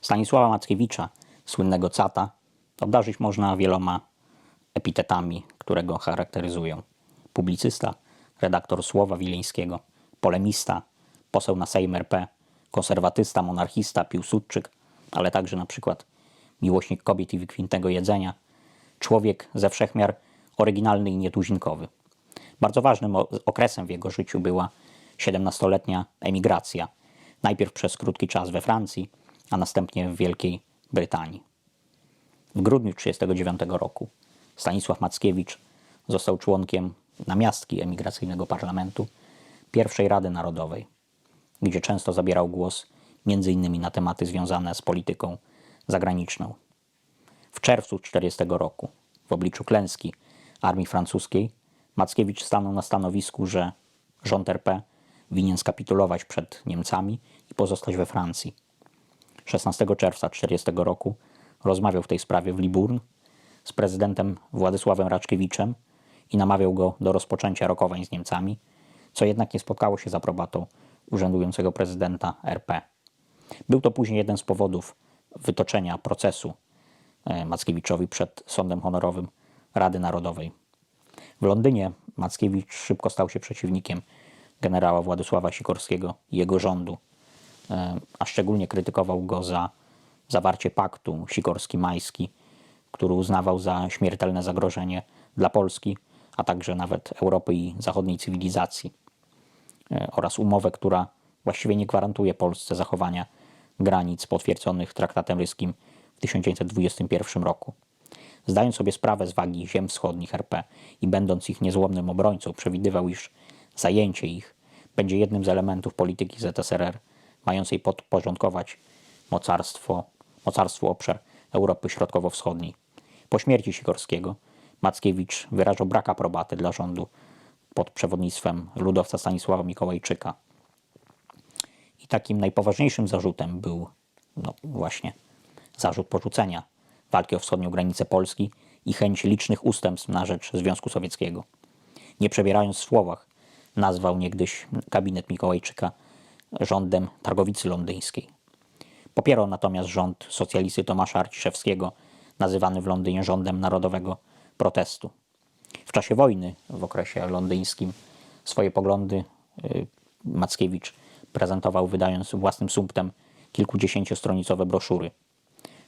Stanisława Mackiewicza, słynnego cata, obdarzyć można wieloma epitetami, które go charakteryzują. Publicysta, redaktor Słowa Wileńskiego, polemista, poseł na Sejm RP, konserwatysta, monarchista, piłsudczyk, ale także na przykład miłośnik kobiet i wykwintnego jedzenia, człowiek ze wszechmiar oryginalny i nietuzinkowy. Bardzo ważnym okresem w jego życiu była 17-letnia emigracja. Najpierw przez krótki czas we Francji, a następnie w Wielkiej Brytanii. W grudniu 1939 roku Stanisław Mackiewicz został członkiem namiastki emigracyjnego parlamentu pierwszej Rady Narodowej, gdzie często zabierał głos m.in. na tematy związane z polityką zagraniczną. W czerwcu 1940 roku, w obliczu klęski armii francuskiej, Mackiewicz stanął na stanowisku, że rząd RP winien skapitulować przed Niemcami i pozostać we Francji. 16 czerwca 1940 roku rozmawiał w tej sprawie w Liburn z prezydentem Władysławem Raczkiewiczem i namawiał go do rozpoczęcia rokowań z Niemcami, co jednak nie spotkało się z aprobatą urzędującego prezydenta RP. Był to później jeden z powodów wytoczenia procesu e, Mackiewiczowi przed Sądem Honorowym Rady Narodowej. W Londynie Mackiewicz szybko stał się przeciwnikiem generała Władysława Sikorskiego i jego rządu, a szczególnie krytykował go za zawarcie paktu sikorski-majski, który uznawał za śmiertelne zagrożenie dla Polski, a także nawet Europy i zachodniej cywilizacji e, oraz umowę, która właściwie nie gwarantuje Polsce zachowania granic potwierdzonych traktatem ryskim w 1921 roku. Zdając sobie sprawę z wagi ziem wschodnich RP i będąc ich niezłomnym obrońcą, przewidywał, iż zajęcie ich będzie jednym z elementów polityki ZSRR, mającej podporządkować mocarstwo, mocarstwu obszar Europy Środkowo-Wschodniej. Po śmierci Sikorskiego Mackiewicz wyrażał brak aprobaty dla rządu pod przewodnictwem ludowca Stanisława Mikołajczyka. I takim najpoważniejszym zarzutem był no, właśnie zarzut porzucenia walki o wschodnią granicę Polski i chęć licznych ustępstw na rzecz Związku Sowieckiego. Nie przebierając w słowach, nazwał niegdyś gabinet Mikołajczyka rządem Targowicy Londyńskiej. Popierał natomiast rząd socjalisty Tomasza Arciszewskiego, nazywany w Londynie rządem narodowego protestu. W czasie wojny, w okresie londyńskim, swoje poglądy y, Mackiewicz prezentował, wydając własnym sumptem kilkudziesięciostronicowe broszury.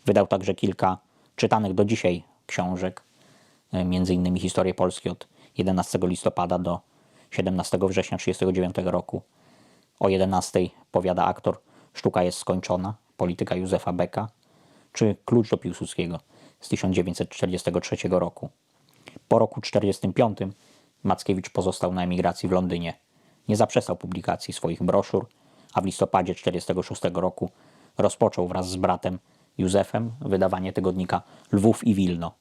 Wydał także kilka czytanych do dzisiaj książek, y, innymi Historię Polski od 11 listopada do 17 września 1939 roku. O 11 powiada aktor Sztuka jest skończona, polityka Józefa Beka, czy Klucz do Piłsudskiego z 1943 roku. Po roku 1945 Mackiewicz pozostał na emigracji w Londynie. Nie zaprzestał publikacji swoich broszur, a w listopadzie 1946 roku rozpoczął wraz z bratem Józefem wydawanie tygodnika Lwów i Wilno.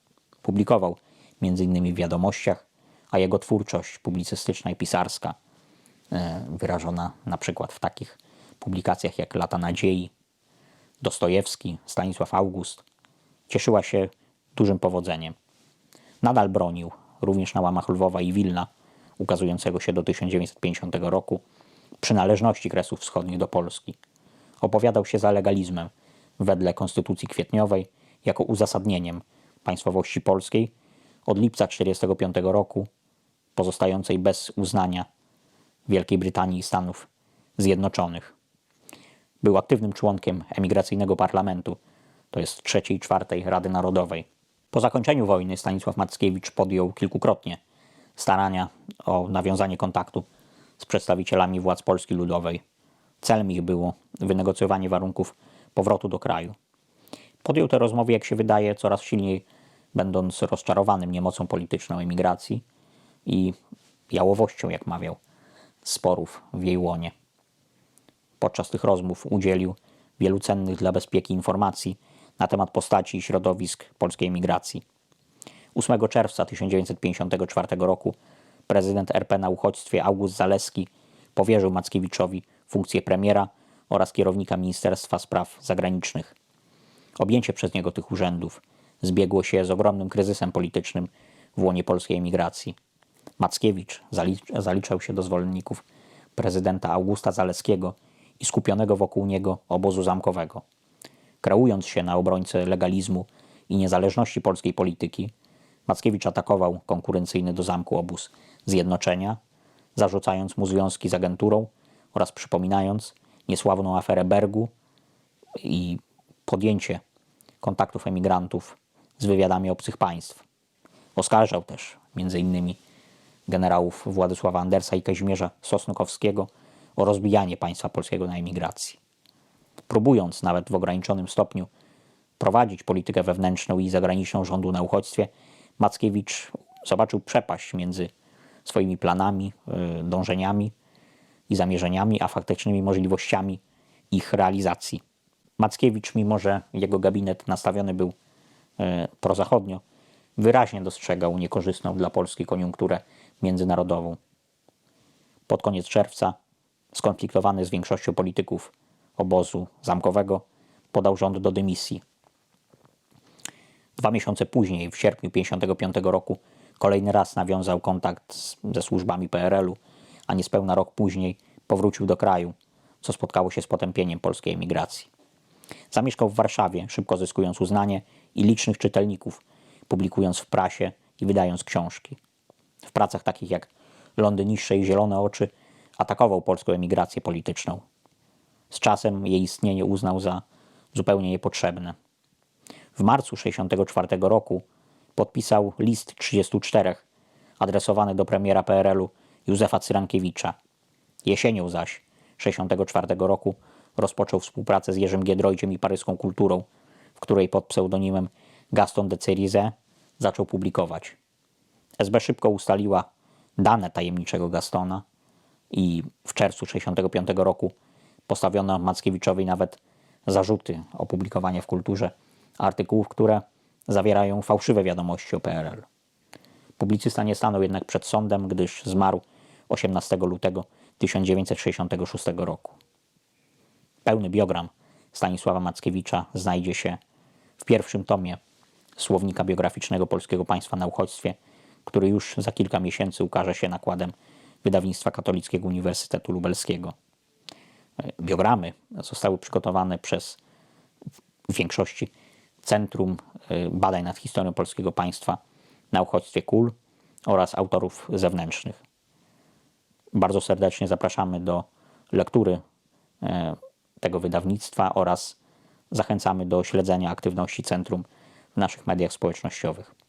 Publikował m.in. w wiadomościach, a jego twórczość publicystyczna i pisarska, wyrażona na przykład w takich publikacjach jak Lata Nadziei, Dostojewski, Stanisław August, cieszyła się dużym powodzeniem. Nadal bronił, również na łamach Lwowa i Wilna, ukazującego się do 1950 roku, przynależności Kresów Wschodnich do Polski. Opowiadał się za legalizmem wedle Konstytucji Kwietniowej jako uzasadnieniem państwowości polskiej od lipca 1945 roku, pozostającej bez uznania Wielkiej Brytanii i Stanów Zjednoczonych. Był aktywnym członkiem emigracyjnego parlamentu, to jest trzeciej i czwartej Rady Narodowej. Po zakończeniu wojny Stanisław Mackiewicz podjął kilkukrotnie starania o nawiązanie kontaktu z przedstawicielami władz Polski Ludowej. Celem ich było wynegocjowanie warunków powrotu do kraju. Podjął te rozmowy, jak się wydaje, coraz silniej będąc rozczarowanym niemocą polityczną emigracji i jałowością, jak mawiał, sporów w jej łonie. Podczas tych rozmów udzielił wielu cennych dla bezpieki informacji na temat postaci i środowisk polskiej emigracji. 8 czerwca 1954 roku prezydent RP na uchodźstwie August Zaleski powierzył Mackiewiczowi funkcję premiera oraz kierownika Ministerstwa Spraw Zagranicznych. Objęcie przez niego tych urzędów zbiegło się z ogromnym kryzysem politycznym w łonie polskiej emigracji. Mackiewicz zalicz, zaliczał się do zwolenników prezydenta Augusta Zaleskiego i skupionego wokół niego obozu zamkowego. Kreując się na obrońcę legalizmu i niezależności polskiej polityki, Mackiewicz atakował konkurencyjny do zamku obóz Zjednoczenia, zarzucając mu związki z agenturą oraz przypominając niesławną aferę Bergu i podjęcie kontaktów emigrantów z wywiadami obcych państw. Oskarżał też m.in. generałów Władysława Andersa i Kazimierza Sosnokowskiego o rozbijanie państwa polskiego na emigracji. Próbując nawet w ograniczonym stopniu prowadzić politykę wewnętrzną i zagraniczną rządu na uchodźstwie, Mackiewicz zobaczył przepaść między swoimi planami, y, dążeniami i zamierzeniami, a faktycznymi możliwościami ich realizacji. Mackiewicz, mimo że jego gabinet nastawiony był e, prozachodnio, wyraźnie dostrzegał niekorzystną dla Polski koniunkturę międzynarodową. Pod koniec czerwca, skonfliktowany z większością polityków obozu zamkowego, podał rząd do dymisji. Dwa miesiące później, w sierpniu 1955 roku, kolejny raz nawiązał kontakt z, ze służbami PRL-u, a niespełna rok później powrócił do kraju, co spotkało się z potępieniem polskiej emigracji. Zamieszkał w Warszawie, szybko zyskując uznanie i licznych czytelników, publikując w prasie i wydając książki. W pracach takich jak Lądy niższe i Zielone oczy atakował polską emigrację polityczną. Z czasem jej istnienie uznał za zupełnie niepotrzebne. W marcu 1964 roku podpisał list 34 adresowany do premiera PRL-u Józefa Cyrankiewicza. Jesienią zaś 1964 roku rozpoczął współpracę z Jerzym Giedroyciem i paryską kulturą, w której pod pseudonimem Gaston de Cerise zaczął publikować. SB szybko ustaliła dane tajemniczego Gastona i w czerwcu 1965 roku postawiono Mackiewiczowi nawet zarzuty o publikowanie w kulturze artykułów, które zawierają fałszywe wiadomości o PRL. Publicysta nie stanął jednak przed sądem, gdyż zmarł 18 lutego 1966 roku. Pełny biogram Stanisława Mackiewicza znajdzie się w pierwszym tomie Słownika Biograficznego Polskiego Państwa na Uchodźstwie, który już za kilka miesięcy ukaże się nakładem wydawnictwa Katolickiego Uniwersytetu Lubelskiego. Biogramy zostały przygotowane przez w większości Centrum y, Badań nad Historią Polskiego Państwa na Uchodźstwie KUL oraz autorów zewnętrznych. Bardzo serdecznie zapraszamy do lektury y, tego wydawnictwa oraz zachęcamy do śledzenia aktywności centrum w naszych mediach społecznościowych.